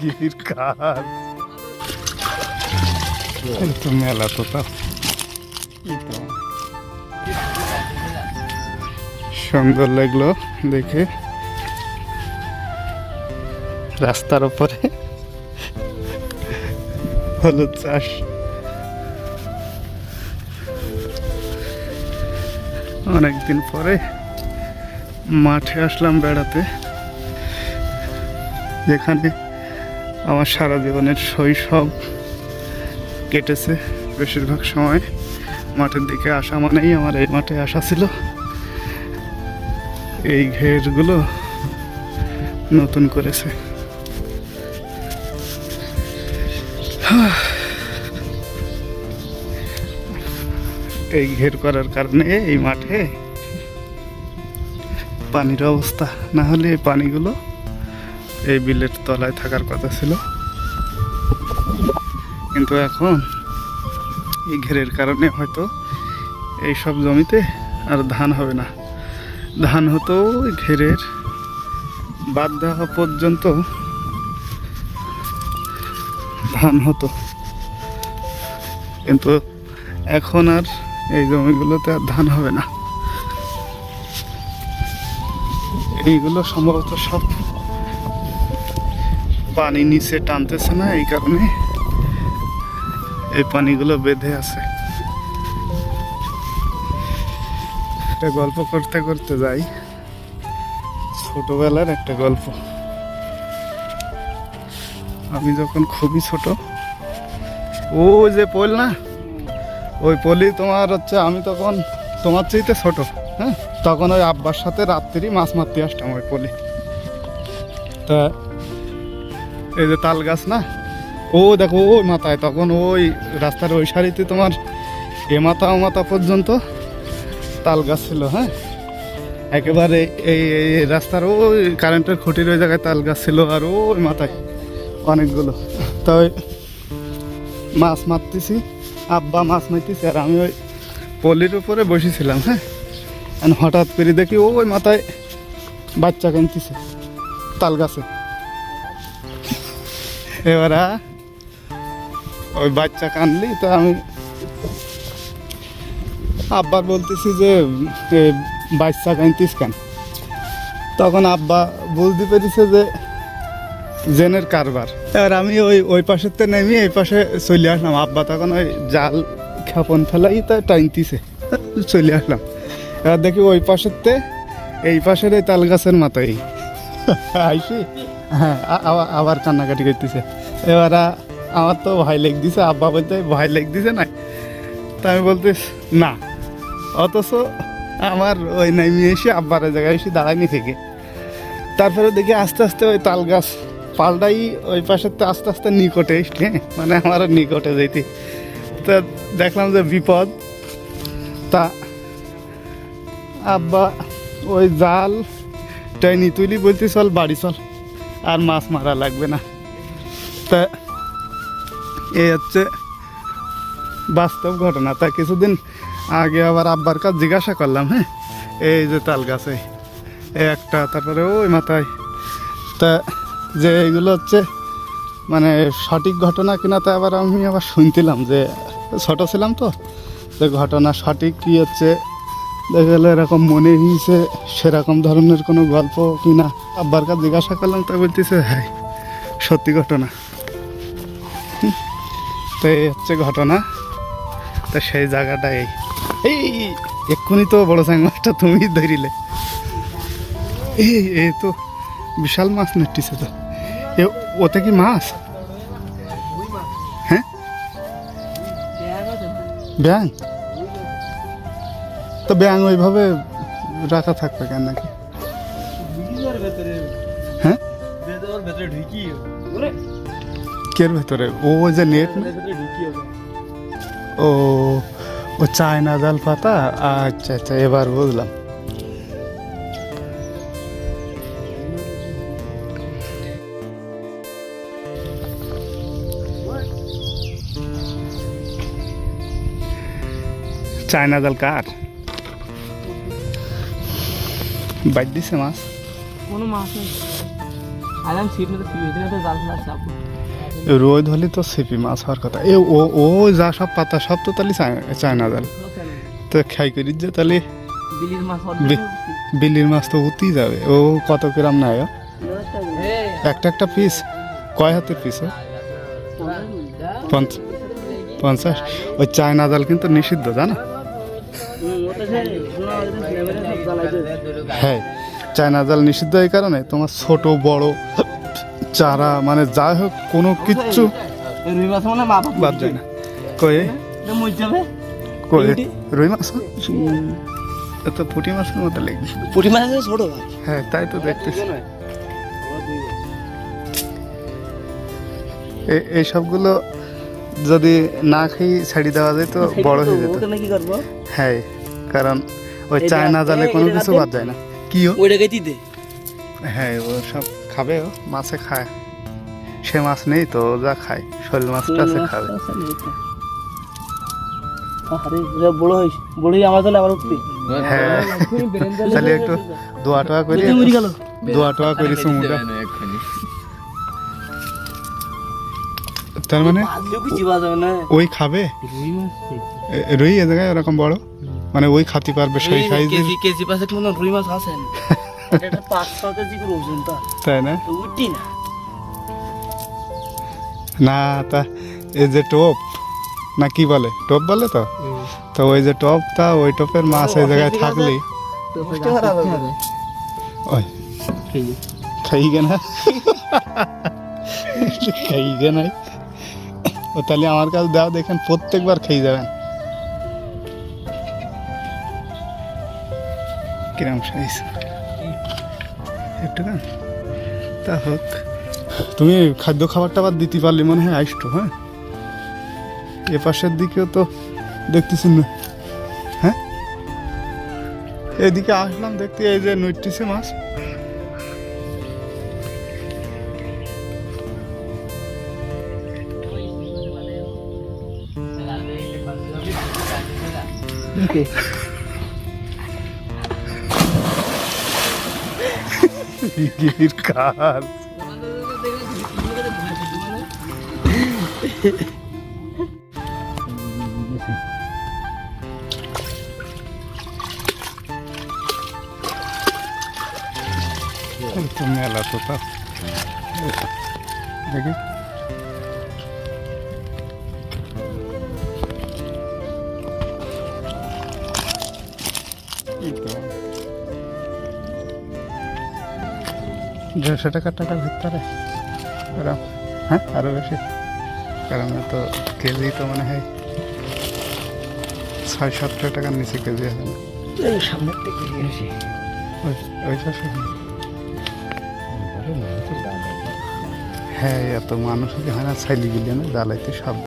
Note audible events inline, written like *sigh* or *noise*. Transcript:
গিরির তো মেলা তো? সুন্দর লাগল দেখে। রাস্তার উপরে। হলুদ চাষ। অনেকদিন পরে মাঠে আসলাম বেড়াতে। যেখানে আমার সারা জীবনের শৈশব কেটেছে বেশিরভাগ সময়। মাঠের দিকে আসা মানেই আমার এই মাঠে আসা ছিল। এই ঘেরগুলো নতুন করেছে। এই ঘের করার কারণে এই মাঠে পানির অবস্থা। না হলে এই পানিগুলো এই বিলের তলায় থাকার কথা ছিল। কিন্তু এখন এই ঘেরের কারণে হয়তো এই সব জমিতে আর ধান হবে না। ধান হতো ঘেরের বাদ দেওয়া পর্যন্ত ধান হতো। কিন্তু এখন আর এই জমিগুলোতে আর ধান হবে না। এইগুলো সম্ভবত সব পানি নিচে টানতেছে না, এই কারণে এই পানিগুলো বেঁধে আছে। একটা গল্প করতে করতে যাই। ছোটবেলার একটা গল্প। আমি যখন খুবই ছোট, ও যে পোল না, ওই পলি তোমার হচ্ছে, আমি তখন তোমার চাইতে ছোট হ্যাঁ? তখন ওই আব্বার সাথে রাত্রি মাছ মারতে আসতাম ওই পলি তা এই যে তাল গাছ না, ও দেখো ওই মাথায় তখন ওই রাস্তার ওই সারিতে তোমার এ মাথা ও মাথা পর্যন্ত তাল গাছ ছিল হ্যাঁ? একেবারে এই এই রাস্তার ওই কারেন্টের খুঁটির ওই জায়গায় তাল গাছ ছিল আর ওই মাথায় অনেকগুলো। তো ওই মাছ মারতেছি, আব্বা মাছ মারতেছি আর আমি ওই পলির উপরে বসেছিলাম হ্যাঁ? হঠাৎ করে দেখি ওই মাথায় বাচ্চা কিনতেছে তাল গাছে। এবার ওই বাচ্চা কানলি তো আমি আব্বার বলতেছি যে বাচ্চা কানতিস কেন? তখন আব্বা বুঝতে পেরেছে যে, জেনের কারবার। এবার আমি ওই ওই পাশের পাশেতে নেমে এই পাশে চলে আসলাম। আব্বা তখন ওই জাল খাপন ফেলাই তা টাইনতিছে চলে আসলাম। এবার দেখি ওই পাশেতে এই পাশের এই তাল গাছের মাথায়। আইসি? হ্যাঁ আবার- কান্নাকাটি করতেছে। এবার আমার তো ভয় লেগ দিছে আব্বা বলতে ভয় লেগ দিছে না। তা আমি বলতে না। অথচ আমার ওই নেমে এসে আব্বার জায়গায় এসে দাঁড়ায়নি থেকে। তারপরে দেখি আস্তে আস্তে ওই তাল গাছ পাল্টাই ওই পাশের তো আস্তে আস্তে নিকটে এসছে মানে আমার নিকটে যেতে তা দেখলাম যে বিপদ। তা আব্বা, ওই জাল টাইনি তুলি বলতে চল, বাড়ি চল। আর মাছ মারা লাগবে না। তা এই হচ্ছে বাস্তব ঘটনা। তা কিছুদিন আগে আবার আব্বার কাছে জিজ্ঞাসা করলাম হ্যাঁ? এই যে তাল গাছে একটা, তারপরে ওই মাথায়। তা, যে এগুলো হচ্ছে মানে সঠিক ঘটনা কিনা তা আবার আমি আবার শুনছিলাম যে, ছোটো ছিলাম তো, যে ঘটনা সঠিক কি হচ্ছে দেখা গেলো এরকম মনে হয়েছে সেরকম ধরনের কোনো গল্প কিনা। আব্বার কাছে জিজ্ঞাসা করলাম, তা বলতেছে হ্যাঁ সত্যি ঘটনা। তো এই হচ্ছে ঘটনা। তো সেই জায়গাটা এই। এই, এক্ষুনি তো বড় সাং মাছটা তুমি ধরিলে। এই, এ তো বিশাল মাছ নেটিছে তো। এ, ওতে কি মাছ? হ্যাঁ? ব্যাং তো ব্যাং ওইভাবে রাখা থাকবে কেন নাকি? হ্যাঁ? কের ভেতরে? ও যে নেট ও ও চায়না জাল পাতা? আচ্ছা আচ্ছা এবার বুঝলাম। চায়না জাল কার? বাইট দিছে মাছ? কোনো মাছ নেই। আলাম ছিপ না তো ছিপ হইতে তো জাল ফেলা চাপ রোদ হলে তো সিপি মাছ হওয়ার কথা। এ ও ও যা সব পাতা সব তো তাহলে চায়- চায়না জাল। তো খাই করি যে তাহলে বিলির মাছ বি- বিল্লির মাছ তো উঠতেই যাবে। ও কত গ্রাম ও? একটা একটা পিস কয় হাতের পিস পঞ্চাশ? ওই চায়না জাল কিন্তু নিষিদ্ধ জানো? হ্যাঁ চায়না জাল নিষিদ্ধ এই কারণে তোমার ছোট বড় চারা মানে যাই হোক কোনো কিচ্ছু মানে বাদ যায় না। কয়ে কয়ে রুই মাছ? তো পুঁটি মাছের মতো লেগে পুঁটি মাছ ছোট হ্যাঁ তাই তো দেখতেছি। এই সবগুলো যদি না খেয়ে ছাড়ি দেওয়া যায় তো বড় হয়ে যেত। হ্যাঁ কারণ ওই চায় না জালে কোনো কিছু বাদ যায় না। কি ও? ওইটাকে দিতে হ্যাঁ ও সব খাবে ও মাছে খায়। সে মাছ নেই তো যা খায় শোল মাছটা সে খাবে। আরে বড় হইস বড় আমার তাহলে আবার উঠবি। হ্যাঁ তাহলে একটু দোয়া টোয়া করি। দোয়া টোয়া তার মানে? ওই খাবে? রুই মাছ। এ- রুই এ জায়গায় ওরকম বড়? মানে ওই খাতি পারবে সেই সাইজ কেজি কেজি পাশে কোনো রুই মাছ আছে। না *laughs* এটা পাঁচ ছ কেজি করে ওজনটা তাই না? তো উঠি না। না তা এই যে টোপ না কি বলে? টোপ বলে তো? তো ওই যে টপটা ওই টপের মাছ এই জায়গায় থাকলেই ওই। খাই গে না? খাই গে নাই? ও তাহলে আমার কাছে দাও দেখেন প্রত্যেকবার খেয়ে যাবেন। কিরম সাইজ? একটু খান তা হোক। তুমি খাদ্য খাবারটা আবার দিতে পারলে মনে হয় আইসটো হ্যাঁ? এ পাশের দিকেও তো দেখতেছি না হ্যাঁ? এদিকে আসলাম দেখতে এই যে নৈটিসে মাছ। গির কাজ। মেলা তো তা। দেখি। দেড়শো টাকা টাকার ভিতরে। ওরম হ্যাঁ আরও বেশি। কারণ তো কেজি তো মনে হয় ছয় সাতশো টাকার নিচে কেজি হবে না এই সামনের থেকে ওই ওই হ্যাঁ এত মানুষ কি হয় না ছাইলি গিলে না জ্বালাইতে সব